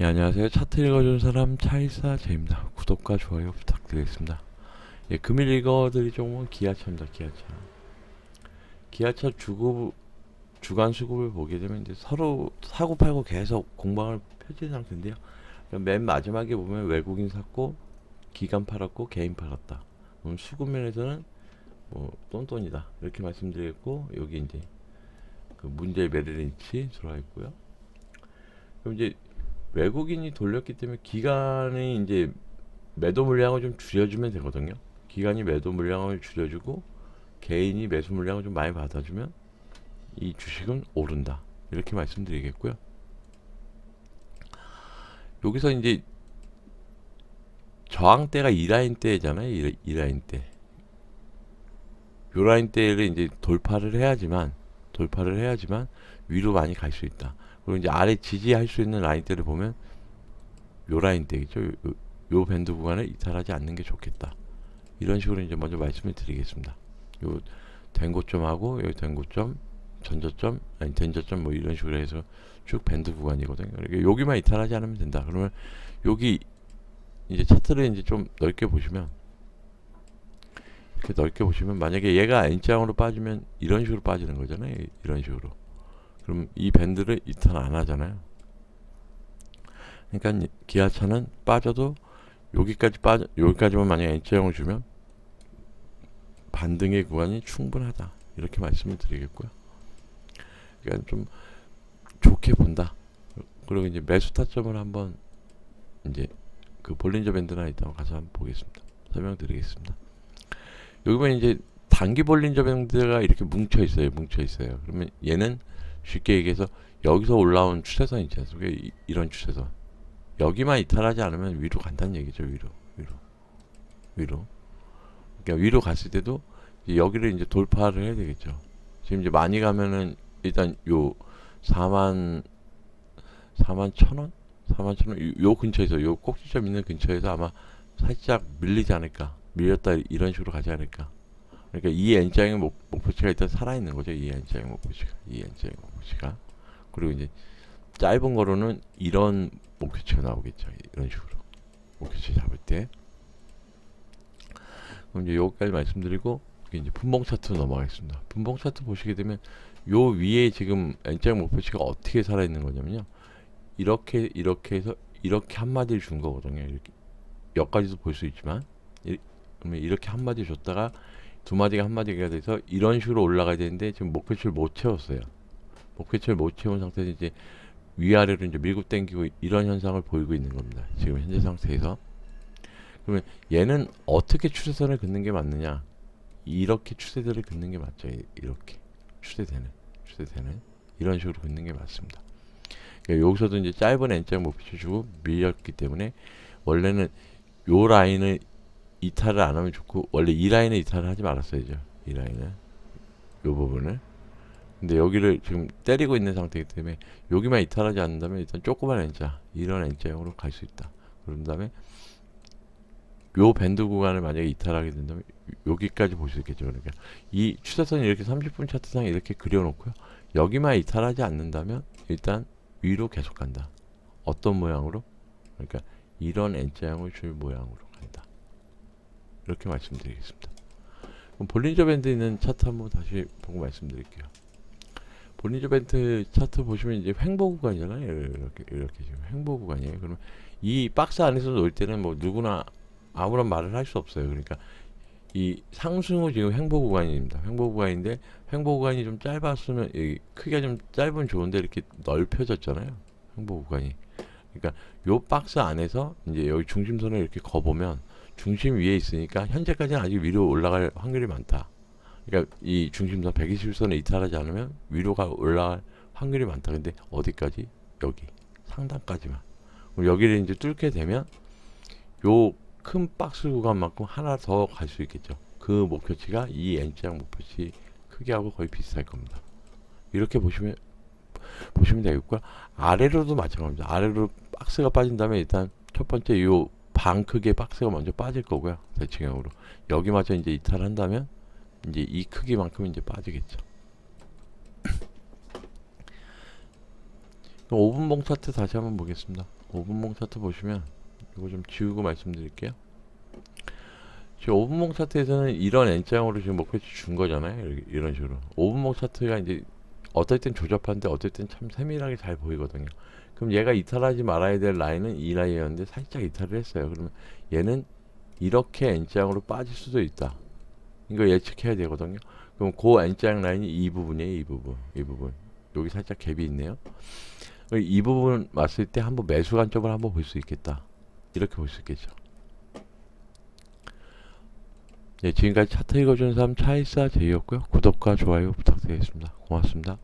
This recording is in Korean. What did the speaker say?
네, 안녕하세요. 차트 읽어주는 사람 차이사 제입니다. 구독과 좋아요 부탁드리겠습니다. 예, 금일 종목은 기아차입니다. 기아차. 기아차 주급 주간 수급을 보게 되면 이제 서로 사고 팔고 계속 공방을 펼친 상태인데요. 그러니까 맨 마지막에 보면 외국인 샀고 기관 팔았고 개인 팔았다. 그럼 수급 면에서는 뭐 똔똔이다 이렇게 말씀드리겠고 여기 이제 그 문제의 메릴린치 들어와 있고요. 그럼 이제 외국인이 돌렸기 때문에 기간이 이제 매도 물량을 좀 줄여주면 되거든요. 기간이 매도 물량을 줄여주고 개인이 매수 물량을 좀 많이 받아주면 이 주식은 오른다. 이렇게 말씀드리겠고요. 여기서 이제 저항대가 이 라인 때잖아요. 이, 이 라인 때. 요 라인 때를 이제 돌파를 해야지만 돌파를 해야지만 위로 많이 갈 수 있다. 그리고 이제 아래 지지할 수 있는 라인대를 보면 요 라인대겠죠. 요, 요, 요 밴드 구간을 이탈하지 않는 게 좋겠다. 이런 식으로 이제 먼저 말씀을 드리겠습니다. 요 된 고점하고 요된 고점, 전저점, 아니 된저점 뭐 이런 식으로 해서 쭉 밴드 구간이거든요. 그러니까 여기만 이탈하지 않으면 된다. 그러면 여기 이제 차트를 이제 좀 넓게 보시면 이렇게 넓게 보시면 만약에 얘가 N장으로 빠지면 이런 식으로 빠지는 거잖아요. 이런 식으로. 그럼 이 밴드를 이탈 안 하잖아요. 그러니까 이 기아차는 빠져도 여기까지 빠져 여기까지만 만약에 N자형을 주면 반등의 구간이 충분하다 이렇게 말씀을 드리겠고요. 그러니까 좀 좋게 본다. 그리고 이제 매수 타점을 한번 이제 그 볼린저 밴드나 있다가 가서 한번 보겠습니다. 설명드리겠습니다. 여기 보면 이제 단기 볼린저 밴드가 이렇게 뭉쳐 있어요. 뭉쳐 있어요. 그러면 얘는 쉽게 얘기해서 여기서 올라온 추세선 있지 않습니까? 이, 이런 추세선. 여기만 이탈하지 않으면 위로 간다는 얘기죠. 위로, 위로, 위로. 그러니까 위로 갔을 때도 이제 여기를 이제 돌파를 해야 되겠죠. 지금 이제 많이 가면은 일단 요 4만 4만 천 원, 4만 천 원, 요, 요 근처에서 요 꼭지점 있는 근처에서 아마 살짝 밀리지 않을까, 밀렸다 이런 식으로 가지 않을까. 그러니까 이 N자의 목, 목표치가 일단 살아있는 거죠. 이 N자의 목표치가, 이 N자의 목표치가. 그리고 이제 짧은 거로는 이런 목표치가 나오겠죠. 이런 식으로 목표치 잡을 때. 그럼 이제 여기까지 말씀드리고 이제 분봉 차트로 넘어가겠습니다. 분봉 차트 보시게 되면 요 위에 지금 N자 목표치가 어떻게 살아 있는 거냐면요. 이렇게 이렇게 해서 이렇게 한 마디를 준 거거든요. 이렇게 여기까지도 볼 수 있지만 이, 그러면 이렇게 한 마디 줬다가 두 마디가 한 마디가 돼서 이런 식으로 올라가야 되는데 지금 목표치를 못 채웠어요. 목표치를 못 채운 상태에서 이제 위아래로 이제 밀고 당기고 이런 현상을 보이고 있는 겁니다. 지금 현재 상태에서. 그러면 얘는 어떻게 추세선을 긋는 게 맞느냐? 이렇게 추세들을 긋는 게 맞죠. 이- 이렇게 추세되는 추세되는 이런 식으로 긋는 게 맞습니다. 그러니까 여기서도 이제 짧은 N자 목표 주고 밀렸기 때문에 원래는 요 라인을 이탈을 안 하면 좋고 원래 이 라인을 이탈을 하지 말았어야죠. 이 라인을 요 부분을 근데 여기를 지금 때리고 있는 상태이기 때문에 여기만 이탈하지 않는다면 일단 조그만 N자 이런 N자형으로 갈 수 있다. 그런 다음에 요 밴드 구간을 만약에 이탈하게 된다면 여기까지 볼 수 있겠죠. 그러니까 이 추세선이 이렇게 30분 차트상에 이렇게 그려놓고요. 여기만 이탈하지 않는다면 일단 위로 계속 간다. 어떤 모양으로? 그러니까 이런 N자형을 줄 모양으로. 이렇게 말씀드리겠습니다. 그럼 볼린저 밴드 있는 차트 한번 다시 보고 말씀드릴게요. 볼린저 밴드 차트 보시면 이제 횡보 구간이잖아요. 이렇게 이렇게 지금 횡보 구간이에요. 그러면 이 박스 안에서 놀 때는 뭐 누구나 아무런 말을 할 수 없어요. 그러니까 이 상승후 지금 횡보 구간입니다. 횡보 구간인데 횡보 구간이 좀 짧았으면 이 크기가 좀 짧으면 좋은데 이렇게 넓혀졌잖아요. 횡보 구간이. 그러니까 요 박스 안에서 이제 여기 중심선을 이렇게 거 보면 중심 위에 있으니까 현재까지는 아직 위로 올라갈 확률이 많다. 그러니까 이 중심선 120선을 이탈하지 않으면 위로가 올라갈 확률이 많다. 근데 어디까지? 여기 상단까지만. 그럼 여기를 이제 뚫게 되면 요 큰 박스 구간만큼 하나 더 갈 수 있겠죠. 그 목표치가 이 N자형 목표치 크기하고 거의 비슷할 겁니다. 이렇게 보시면 보시면 되겠고요. 아래로도 마찬가지입니다. 아래로 박스가 빠진다면 일단 첫 번째 요 방 크기의 박스가 먼저 빠질 거고요. 대칭형으로 여기마저 이제 이탈한다면 이제 이 크기만큼 이제 빠지겠죠. 그럼 5분봉 차트 다시 한번 보겠습니다. 5분봉 차트 보시면 이거 좀 지우고 말씀드릴게요. 지금 5분봉 차트에서는 이런 N장으로 지금 목표치 준 거잖아요. 이런 식으로. 5분봉 차트가 이제 어떨 땐 조잡한데 어떨 땐 참 세밀하게 잘 보이거든요. 그럼 얘가 이탈하지 말아야 될 라인은 이 라인이었는데 살짝 이탈을 했어요. 그러면 얘는 이렇게 N장으로 빠질 수도 있다. 이거 예측해야 되거든요. 그럼 그 N장 라인이 이 부분이에요. 이 부분. 이 부분. 여기 살짝 갭이 있네요. 이 부분 왔을 때 한번 매수 관점을 한번 볼 수 있겠다. 이렇게 볼 수 있겠죠. 네, 지금까지 차트 읽어주는 사람 차이사 제이였고요. 구독과 좋아요 부탁드리겠습니다. 고맙습니다.